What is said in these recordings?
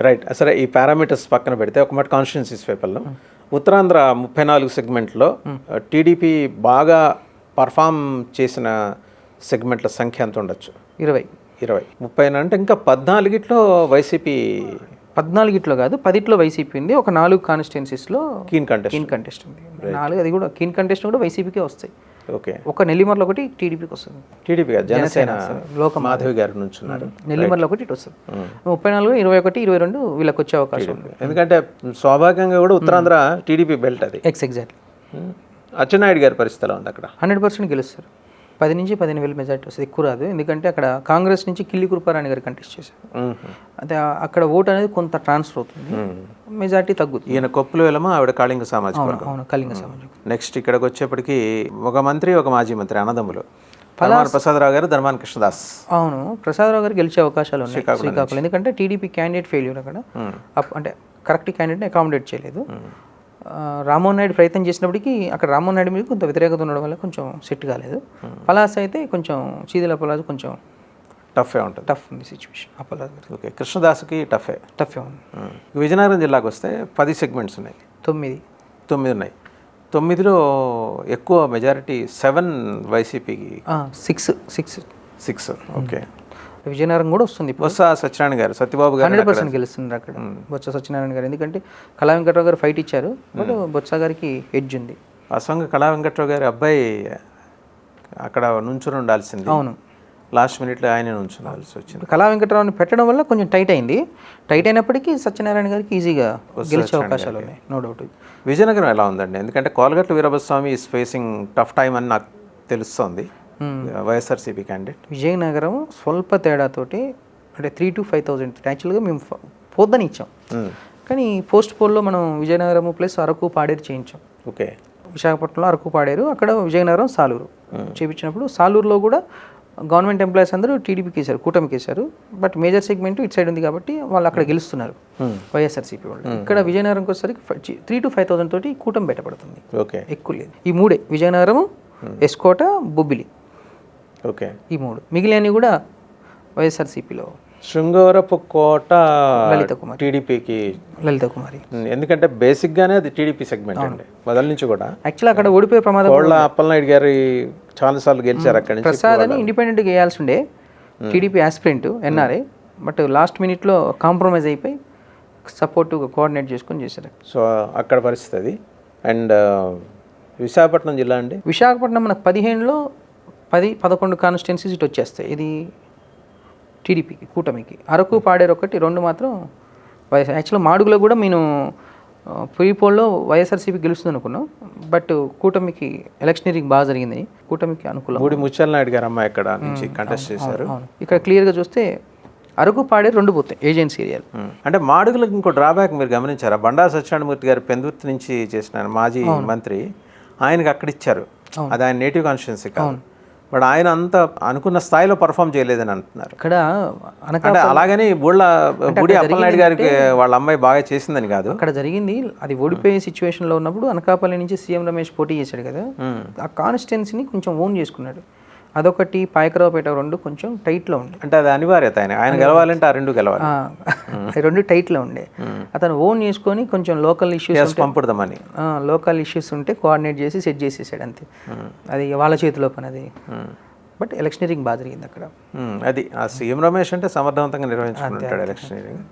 Right సరే ఈ parameters పక్కన పెడితే ఒక మాట కాన్స్టిట్యున్సీస్ పేపర్లో. ఉత్తరాంధ్ర ముప్పై నాలుగు సెగ్మెంట్లో టీడీపీ బాగా పర్ఫామ్ చేసిన సెగ్మెంట్ల సంఖ్య ఎంత ఉండొచ్చు? ఇరవై. ఇరవై. ముప్పై అంటే ఇంకా పద్నాలుగిట్లో వైసీపీ పద్నాలుగిట్లో కాదు పదిట్లో వైసీపీ ఉంది ఒక నాలుగు కాన్స్టిట్యున్సీస్లో కీన్ కంటెస్ట్ కీన్ కంటెస్ట్ ఉంది. నాలుగు అది కూడా కీన్ కంటెస్ట్ కూడా వైసీపీకే వస్తాయి. ఓకే. ఒక నెల్లిమర్లో ఒకటి టీడీపీకి వస్తుంది. టీడీపీ జనసేన లోకం మాధవి గారి నుంచి ఉన్నారు. నెల్లిమర్లో ఒకటి ఇటు వస్తుంది. ముప్పై నాలుగు ఇరవై ఒకటి ఇరవై రెండు వీళ్ళకి వచ్చే అవకాశం ఉంది. ఎందుకంటే స్వాభావికంగా కూడా ఉత్తరాంధ్ర టీడీపీ బెల్ట్ అది. Ex exactly. అచ్చెన్నాయుడు గారి పరిస్థితి ఎలా ఉంది అక్కడ? హండ్రెడ్ పర్సెంట్ గెలుస్తారు. పది నుంచి పదిహేను వేల మెజార్టీ వస్తుంది. ఎక్కువ రాదు. ఎందుకంటే అక్కడ కాంగ్రెస్ నుంచి కిల్లి కృపారాణి గారు కంటెస్ట్ చేశారు. ఆ- అక్కడ ఓట్ అనేది కొంత ట్రాన్స్ఫర్ అవుతుంది. మెజార్టీ తగ్గుతుంది. ఈయన కొప్పులు వెళ్ళమా ఆవిడ కాళింగ సామాజిక అవును కళింగ సమాజం నెక్స్ట్ ఇక్కడికి వచ్చేప్పటికి ఒక మంత్రి ఒక మాజీ మంత్రి అన్నదమ్ములు. ధర్మాన ప్రసాదరావు గారు ధర్మాన కృష్ణదాస్. అవును ప్రసాదరావు గారు గెలిచే అవకాశాలు ఉన్నాయి. శ్రీకాకుళం ఎందుకంటే టీడీపీ క్యాండిడేట్ ఫెయిల్యూర్ అక్కడ. అంటే కరెక్ట్ క్యాండిడేట్ని అకామిడేట్ చేయలేదు. రామ్మోహన్ నాయుడు ప్రయత్నం చేసినప్పటికీ అక్కడ రామ్మోహన్ నాయుడు మీద కొంత వ్యతిరేకత ఉండడం వల్ల కొంచెం సెట్ కాలేదు. పలాస్ అయితే కొంచెం చీదల పలాస్ కొంచెం టఫే ఉంటుంది. టఫ్ ఉంది సిచ్యువేషన్ ఆ పలాస్ ఓకే కృష్ణదాస్కి టఫే టఫ్ ఉంది. విజయనగరం జిల్లాకు వస్తే పది సెగ్మెంట్స్ ఉన్నాయి. తొమ్మిది. తొమ్మిది ఉన్నాయి. తొమ్మిదిలో ఎక్కువ మెజారిటీ సెవెన్ వైసీపీకి six six six okay. Vizianagaram కూడా వస్తుంది బొత్స సత్యనారాయణ గారు సత్యబాబు గారు హండ్రెడ్ పర్సెంట్ గెలుస్తున్నారు అక్కడ. బొత్స సత్యనారాయణ గారు. ఎందుకంటే కళా వెంకట్రావు గారు ఫైట్ ఇచ్చారు బట్ బొత్స గారికి ఎడ్జ్ ఉంది. అసంగ కళా వెంకట్రావు గారి అబ్బాయి అక్కడ నుంచుని ఉండాల్సింది. అవును. లాస్ట్ మినిట్లో ఆయన నుంచునాల్సి వచ్చింది. కళా వెంకటరావుని పెట్టడం వల్ల కొంచెం టైట్ అయింది. టైట్ అయినప్పటికీ సత్యనారాయణ గారికి ఈజీగా గెలిచే అవకాశాలు ఉన్నాయి. నో డౌట్ విజయనగరం ఎలా ఉందండి? ఎందుకంటే Kolagatla Veerabhaswamy is facing tough time అని నాకు తెలుస్తోంది. వైఎస్ఆర్సీపీ క్యాండిడేట్ విజయనగరం స్వల్ప తేడాతోటి అంటే త్రీ టు ఫైవ్ థౌజండ్ యాక్చువల్గా మేము పోద్దని ఇచ్చాం. కానీ పోస్ట్ పోల్లో మనం విజయనగరం ప్లస్ అరకు పాడేరు చేయించాం. ఓకే విశాఖపట్నంలో అరకు పాడేరు అక్కడ విజయనగరం సాలూరు చేయించినప్పుడు సాలూరులో కూడా గవర్నమెంట్ ఎంప్లాయీస్ అందరూ టీడీపీకి వేశారు కూటమికి వేశారు బట్ మేజర్ సెగ్మెంట్ ఇటు సైడ్ ఉంది కాబట్టి వాళ్ళు అక్కడ గెలుస్తున్నారు. వైఎస్ఆర్సీపీ వాళ్ళు. ఇక్కడ విజయనగరంకి వచ్చేసరికి త్రీ టు ఫైవ్ థౌసండ్ తోటి కూటమి బయటపడుతుంది. ఓకే ఎక్కువ లేదు. ఈ మూడే విజయనగరం ఎస్కోట బొబ్బిలి. ఓకే. ఈ మూడు. మిగిలినవి కూడా వైఎస్ఆర్సీపీలో. శృంగవరపు కోట లలిత కుమారి. టీడీపీకి లలిత కుమారి. ఎందుకంటే బేసిక్గానే అది టీడీపీ సెగ్మెంట్ అండి. మొదల నుంచి కూడా. యాక్చువల్ అక్కడ ఓడిపోయే ప్రమాదం కోళ్ళ అప్పలనాయుడు గారి చాలాసార్లు గెలిచారు అక్కడి నుంచి ప్రసాద్ అని ఇండిపెండెంట్గా వేయాల్సి ఉండే TDP aspirant NRA but last మినిట్లో కాంప్రమైజ్ అయిపోయి సపోర్ట్ కోఆర్డినేట్ చేసుకొని చేశారు. సో అక్కడ పరిస్థితి అది. అండ్ విశాఖపట్నం జిల్లా అండి? విశాఖపట్నం మనకు పదిహేనులో పది పదకొండు కాన్స్టిట్యున్సీస్ ఇటు వచ్చేస్తాయి. ఇది టీడీపీకి కూటమికి. అరకు పాడేరు ఒకటి రెండు మాత్రం వైఎస్ యాక్చువల్గా మాడుగులో కూడా నేను ప్రీ పోల్లో వైఎస్ఆర్సీపీ గెలుస్తుంది అనుకున్నాం. బట్ కూటమికి ఎలక్షనీరింగ్ బాగా జరిగింది. కూటమికి అనుకూలం. బూడి ముత్యాల నాయుడు గారు అమ్మాయి అక్కడ నుంచి కంటెస్ట్ చేశారు. ఇక్కడ క్లియర్గా చూస్తే అరకు పాడేరు రెండు పోతాయి ఏజెన్సీ ఏరియాలు. అంటే మాడుగులకు ఇంకో డ్రాబ్యాక్ మీరు గమనించారా? బండా సత్యనారాయణమూర్తి గారు పెందుర్తి నుంచి చేసిన మాజీ మంత్రి ఆయనకి అక్కడ ఇచ్చారు. అది ఆయన నేటివ్ కాన్స్టిట్యున్సీ కాదు. బట్ ఆయన అంత అనుకున్న స్థాయిలో పర్ఫామ్ చేయలేదని అంటున్నారు. ఇక్కడ అంటే అలాగని బూళ్ళ బూడి అప్పలనాయుడు గారికి వాళ్ళ అమ్మాయి బాగా చేసిందని కాదు. అక్కడ జరిగింది అది ఓడిపోయే సిచ్యువేషన్లో ఉన్నప్పుడు అనకాపల్లి నుంచి సీఎం రమేష్ పోటీ చేశాడు కదా. ఆ కాన్స్టిట్యున్సీని కొంచెం ఓన్ చేసుకున్నాడు. అదొకటి పాయకరావుపేట రెండు కొంచెం టైట్లో ఉండే. అంటే అది అనివార్యత ఆయన. ఆయన గెలవాలంటే ఆ రెండు గెలవాలి. రెండు టైట్లో ఉండే. అతను ఓన్ చేసుకొని కొంచెం లోకల్ ఇష్యూస్ పంపుదామని లోకల్ ఇష్యూస్ ఉంటే కోఆర్డినేట్ చేసి సెట్ చేసేసాడు అంతే. అది వాళ్ళ చేతిలో పని అది. బట్ ఎలక్షనీరింగ్ బాగా జరిగింది అక్కడ. అది ఆ సీఎం రమేష్ అంటే సమర్థవంతంగా నిర్వహించుకుంటాడు ఎలక్షనీరింగ్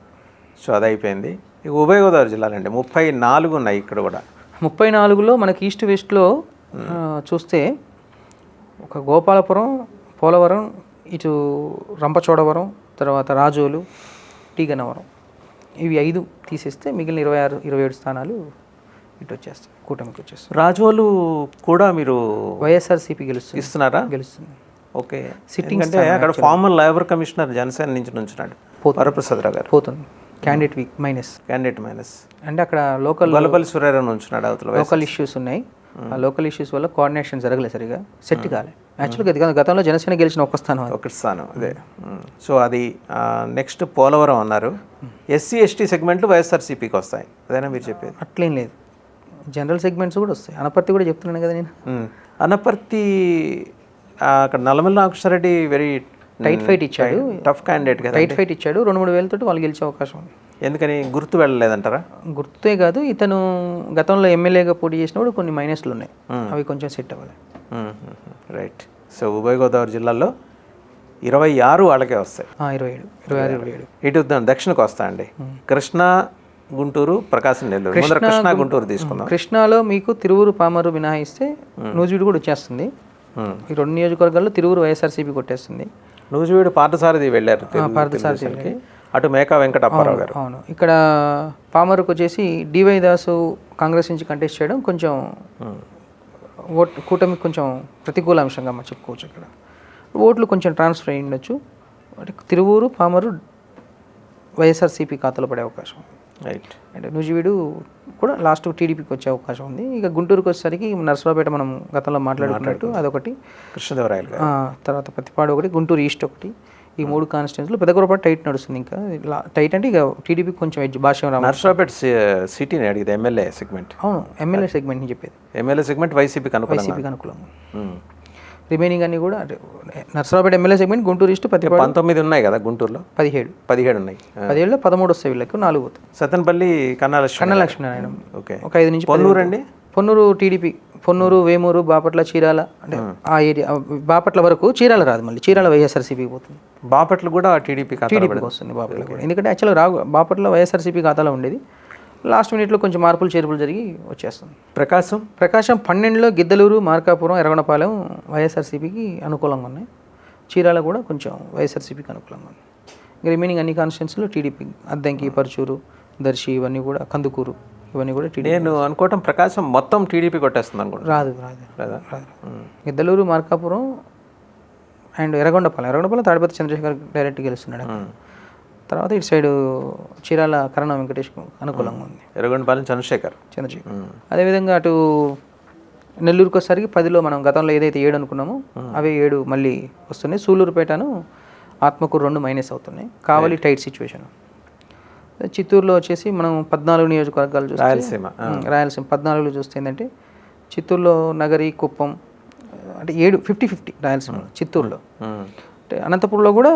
సో అది అయిపోయింది. ఇక ఉభయ గోదావరి జిల్లాలండి ముప్పై నాలుగు ఉన్నాయి ఇక్కడ కూడా. ముప్పై నాలుగులో మనకి ఈస్ట్ వెస్ట్లో చూస్తే ఒక గోపాలపురం పోలవరం ఇటు రంపచోడవరం తర్వాత రాజోలు టీగనవరం ఇవి ఐదు తీసేస్తే మిగిలిన ఇరవై ఆరు ఇరవై ఏడు స్థానాలు ఇటు వచ్చేస్తాయి కూటమికి వచ్చేస్తాయి. రాజోలు కూడా మీరు వైఎస్ఆర్సీపీ గెలుస్తుంది. ఇస్తున్నారా? గెలుస్తుంది. ఓకే. Sitting ఎందుకంటే అక్కడ ఫార్మర్ లేబర్ కమిషనర్ జనసేన నుంచి నుంచున్నాడు వరప్రసాదరావు గారు. పోతుంది. Candidate weak minus candidate minus అంటే అక్కడ లోకల్ గొల్లపల్లి సూర్యారావు నుంచున్నాడు అవతల లోకల్ ఇష్యూస్ ఉన్నాయి. ఆ లోకల్ ఇష్యూస్ వల్ల కోఆర్డినేషన్ జరగలేదు సరిగా సెట్ కాలే. యాక్చువల్గా ఇది కాదు, గతంలో జనసేన గెలిచిన ఒక్క స్థానం అది. ఒకటి స్థానం అదే. సో అది నెక్స్ట్ పోలవరం అన్నారు. ఎస్సీ ఎస్టీ సెగ్మెంట్లు వైఎస్ఆర్సీపీకి వస్తాయి. అదేనా మీరు చెప్పేది? అట్లేం లేదు. జనరల్ సెగ్మెంట్స్ కూడా వస్తాయి. అనపర్తి కూడా చెప్తున్నాను కదా నేను. అనపర్తి అక్కడ Nallamalla Nageswarareddy very tight fight ఇచ్చాడు. టఫ్ క్యాండిడేట్ కదా టైట్ ఫైట్ ఇచ్చాడు. రెండు మూడు వేలతోటి వాళ్ళు గెలిచే అవకాశం ఉంది. ఎందుకని గుర్తు వెళ్ళలేదంటారా? గుర్తే కాదు ఇతను గతంలో ఎమ్మెల్యేగా పోటీ చేసినప్పుడు కొన్ని మైనస్లు ఉన్నాయి. అవి కొంచెం సెట్ అవ్వాలి. రైట్ సో ఉభయ గోదావరి జిల్లాలో ఇరవై ఆరు వాళ్ళకే వస్తాయి. ఇరవై ఏడు. ఇరవై ఆరు ఇరవై ఏడు. ఇటు దక్షిణకు వస్తా అండి. కృష్ణా గుంటూరు ప్రకాశం నెల్లూరు. కృష్ణా గుంటూరు తీసుకుందాం. కృష్ణాలో మీకు తిరువురు పామరు మినహాయిస్తే నూజివీడు కూడా వచ్చేస్తుంది. ఈ రెండు నియోజకవర్గాల్లో తిరువురు వైఎస్ఆర్సీపీ కొట్టేస్తుంది. నూజివీడు పార్థసారథి వెళ్ళారు తెలుగుదేశానికి. అటు మేకా వెంకట అప్పారావు గారు. అవును. ఇక్కడ పామరుకు వచ్చేసి డివై దాసు కాంగ్రెస్ నుంచి కంటెస్ట్ చేయడం కొంచెం ఓట్ కూటమికి కొంచెం ప్రతికూల అంశంగా మనం చెప్పుకోవచ్చు ఇక్కడ. ఓట్లు కొంచెం ట్రాన్స్ఫర్ అయ్యి ఉండొచ్చు. అంటే తిరువూరు పామరు వైఎస్ఆర్సీపీ ఖాతాలో పడే అవకాశం రైట్ అంటే నూజివీడు కూడా లాస్ట్ టీడీపీకి వచ్చే అవకాశం ఉంది. ఇక గుంటూరుకు వచ్చేసరికి నర్సరావుపేట మనం గతంలో మాట్లాడుకున్నట్టు అదొకటి. కృష్ణదేవరాయలు తర్వాత పత్తిపాడు ఒకటి గుంటూరు ఈస్ట్ ఒకటి. ఈ మూడు కాన్స్టిట్యూన్స్లో పెద్దగొరపాటు టైట్ నడుస్తుంది ఇంకా. టైట్ అంటే ఇక టీడీపీకి కొంచెం ఎడ్జ్ భాష్యం సి- సిటీని అడిగితే ఎమ్మెల్యే సెగ్మెంట్ అవును ఎమ్మెల్యే సెగ్మెంట్ నుంచి చెప్పేది. ఎమ్మెల్యే సెగ్మెంట్ వైసీపీకి అనుకూలంగా? వైసీపీకి అనుకూలంగా. మ్మ్. రిమైనింగ్ అన్ని కూడా Narasaraopet MLA segment Guntur east Pattipadu పంతొమ్మిది ఉన్నాయి కదా గుంటూరులో? పదిహేడు. పదిహేడు ఉన్నాయి. పదిహేడులో పదమూడు వస్తాయి వీళ్ళకి నాలుగు పోతాయి. సత్తెనపల్లి కన్నాలక్ష్మి కన్న లక్ష్మీనారాయణ ఓకే. ఒక ఐదు నుంచి పొన్నూరు అండి? పొన్నూరు టీడీపీ. పొన్నూరు వేమూరు బాపట్ల చీరాల అంటే ఆ. ఏరియా బాపట్ల వరకు చీరాల రాదు మళ్ళీ. చీరాల వైఎస్ఆర్సీపీకి పోతుంది. బాపట్ల కూడా టీడీపీ టీడీపీకి వస్తుంది బాపట్ల కూడా. ఎందుకంటే యాక్చువల్గా రావు బాపట్ల వైఎస్ఆర్సీపీ ఖాతాలో ఉండేది. లాస్ట్ మినిట్లో కొంచెం మార్పులు చేర్పులు జరిగి వచ్చేస్తుంది. ప్రకాశం? ప్రకాశం పన్నెండులో గిద్దలూరు మార్కాపురం ఎర్రగొండపాలెం వైఎస్ఆర్సీపీకి అనుకూలంగా ఉన్నాయి. చీరాల కూడా కొంచెం వైఎస్ఆర్సీపీకి అనుకూలంగా ఉంది. రిమైనింగ్ అన్ని కాన్స్టిట్యున్సీలో టీడీపీ అద్దంకి పరుచూరు దర్శి ఇవన్నీ కూడా కందుకూరు ఇవన్నీ కూడా టీడీపీ నేను అనుకోవటం ప్రకాశం మొత్తం టీడీపీ కొట్టేస్తుంది అనుకుంటా. రాదు రాదు రాదు గిద్దలూరు మార్కాపురం అండ్ ఎర్రగొండపాలెం. ఎర్రగొండపాలెం తాడిపత్రి చంద్రశేఖర్ డైరెక్ట్ గెలుస్తున్నాడు. తర్వాత ఇటు సైడ్ చీరాల కరణం వెంకటేష్ అనుకూలంగా ఉంది. ఎర్రగొండపాలెం చంద్రశేఖర్. చంద్రశేఖర్. అదేవిధంగా అటు నెల్లూరుకి వచ్చేసరికి పదిలో మనం గతంలో ఏదైతే ఏడు అనుకున్నామో అవే ఏడు మళ్ళీ వస్తున్నాయి. సూలూరుపేటను ఆత్మకూరు రెండు మైనస్ అవుతున్నాయి. Kavali tight situation. చిత్తూరులో వచ్చేసి మనం పద్నాలుగు నియోజకవర్గాలు చూస్తే రాయలసీమ రాయలసీమ పద్నాలుగులో చూస్తే ఏంటంటే చిత్తూరులో నగరి కుప్పం అంటే ఏడు ఫిఫ్టీ ఫిఫ్టీ రాయలసీమలో చిత్తూరులో. అంటే అనంతపురంలో కూడా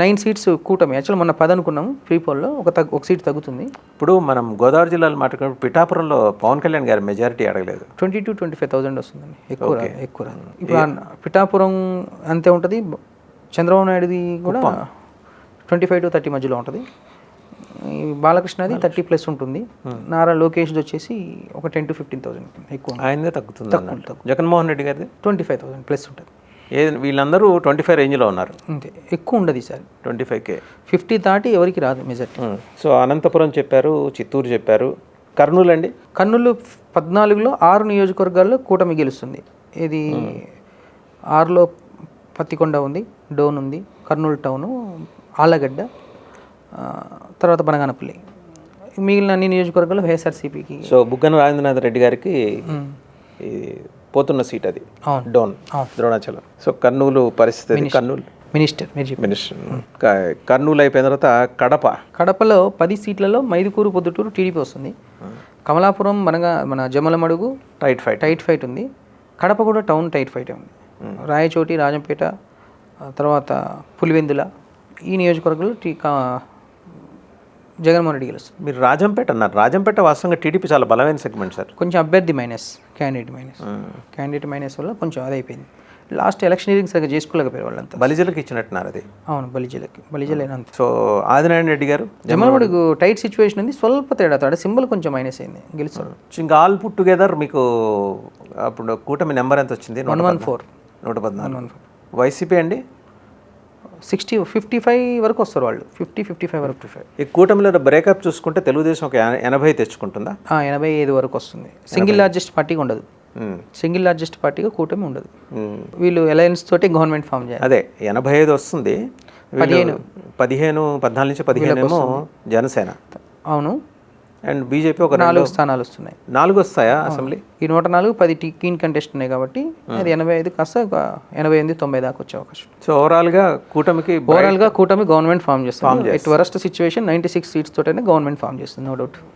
నైన్ సీట్స్ కూటమి. యాక్చువల్ మొన్న పది అనుకున్నాము ఫ్రీ పోల్లో ఒక తగ్గు ఒక సీట్ తగ్గుతుంది. ఇప్పుడు మనం గోదావరి జిల్లాలో మాట్లాడుకున్నప్పుడు పిఠాపురంలో పవన్ కళ్యాణ్ గారి మెజారిటీ అడగలేదు. Twenty two twenty five thousand వస్తుందండి ఎక్కువ ఎక్కువ ఇప్పుడు పిఠాపురం అంతే ఉంటుంది చంద్రబాబు నాయుడుది కూడా ట్వంటీ ఫైవ్ టు థర్టీ మధ్యలో ఉంటుంది. బాలకృష్ణది థర్టీ ప్లస్ ఉంటుంది. నారా లోకేష్ది వచ్చేసి ఒక టెన్ టు ఫిఫ్టీన్ థౌసండ్ ఎక్కువ ఆయనదే తగ్గుతుంది జగన్మోహన్ రెడ్డి గారిది? ట్వంటీ ఫైవ్ థౌసండ్ ప్లస్ ఉంటుంది. ఏ వీళ్ళందరూ ట్వంటీ ఫైవ్ రేంజ్లో ఉన్నారు. అంతే. ఎక్కువ ఉండదు ఈసారి. Twenty five K. ఫిఫ్టీ దాటి ఎవరికి రాదు మెజార్టీ. సో అనంతపురం చెప్పారు చిత్తూరు చెప్పారు. కర్నూలు అండి? కర్నూలు పద్నాలుగులో ఆరు నియోజకవర్గాల్లో కూటమి గెలుస్తుంది. ఇది ఆరులో పత్తికొండ ఉంది డోన్ ఉంది కర్నూలు టౌను ఆలగడ్డ తర్వాత బనగానపల్లి. మిగిలిన అన్ని నియోజకవర్గాలు వైఎస్ఆర్సీపీకి. సో బుగ్గన రాజేంద్రనాథ్ రెడ్డి గారికి ఈ పోతున్న సీట్ అది. డోన్ ద్రోణాచలం. సో కర్నూలు పరిస్థితి. కర్నూలు. మినిస్టర్ మీరు మినిస్టర్. కర్నూలు అయిపోయిన తర్వాత కడప. కడపలో పది సీట్లలో మైదుకూరు పొద్దుటూరు టీడీపీ వస్తుంది. కమలాపురం మనగా మన Jammalamadugu tight fight tight fight ఉంది. కడప కూడా టౌన్ టైట్ ఫైట్ ఉంది. రాయచోటి రాజంపేట తర్వాత పులివెందుల ఈ నియోజకవర్గంలో టీ జగన్మోహన్ రెడ్డి గెలుస్తుంది మీరు రాజంపేట అన్నారు. రాజంపేట వాస్తవంగా టీడీపీ చాలా బలమైన సెగ్మెంట్ సార్. కొంచెం అభ్యర్థి minus candidate minus. Candidate minus వల్ల కొంచెం అది అయిపోయింది. లాస్ట్ ఎలక్షనీరింగ్ సరిగ్గా చేసుకోలేకపోయారు వాళ్ళంతా. బలిజలకు ఇచ్చినట్టున్నారు అది. అవును బలిజలకి బలిజలైనంత సో ఆదినారాయణ రెడ్డి గారు జమలమడుగు టైట్ సిచ్యువేషన్ ఉంది. స్వల్ప తేడా తేడా. సింబల్ కొంచెం మైనస్ అయింది. గెలుస్తాడు ఇంకా ఆల్ పుట్ టుగెదర్ మీకు అప్పుడు కూటమి నెంబర్ ఎంత వచ్చింది? One one. ఫోర్. నూట పద్నాలుగు. వైసీపీ అండి? సిక్స్టీ ఫిఫ్టీ ఫైవ్ వరకు వస్తారు వాళ్ళు. ఫిఫ్టీ ఫిఫ్టీ ఫైవ్ వరకు. ఈ కూటమిలో బ్రేకప్ చూసుకుంటే తెలుగుదేశం ఒక ఎన- ఎనభై తెచ్చుకుంటుందా? ఆ, ఎనభై ఐదు వరకు వస్తుంది. సింగిల్ లార్జెస్ట్ పార్టీగా ఉండదు. సింగిల్ లార్జెస్ట్ పార్టీగా కూటమి ఉండదు. వీళ్ళు అలయన్స్ తోటి గవర్నమెంట్ ఫామ్ చేయాలి. అదే ఎనభై ఐదు వస్తుంది. వీళ్ళు పదిహేను. పద్నాలుగు నుంచి పదిహేను ఏమో జనసేన. అవును. అండ్ బీజేపీ ఒక నాలుగు స్థానాలు వస్తున్నాయి. నాలుగు వస్తాయా అసెంబ్లీ? ఈ నూట నాలుగు పది కీన్ కంటెస్ట్ ఉన్నాయి కాబట్టి అది ఎనభై ఐదు కాస్త ఒక ఎనభై ఎనిమిది తొంభై దాకా వచ్చే అవకాశం సో ఓవరాల్గా కూటమికి ఓవరాల్గా కూటమి గవర్నమెంట్ ఫామ్ చేస్తుంది. At worst situation ninety six seats తోటనే government form చేస్తుంది నో డౌట్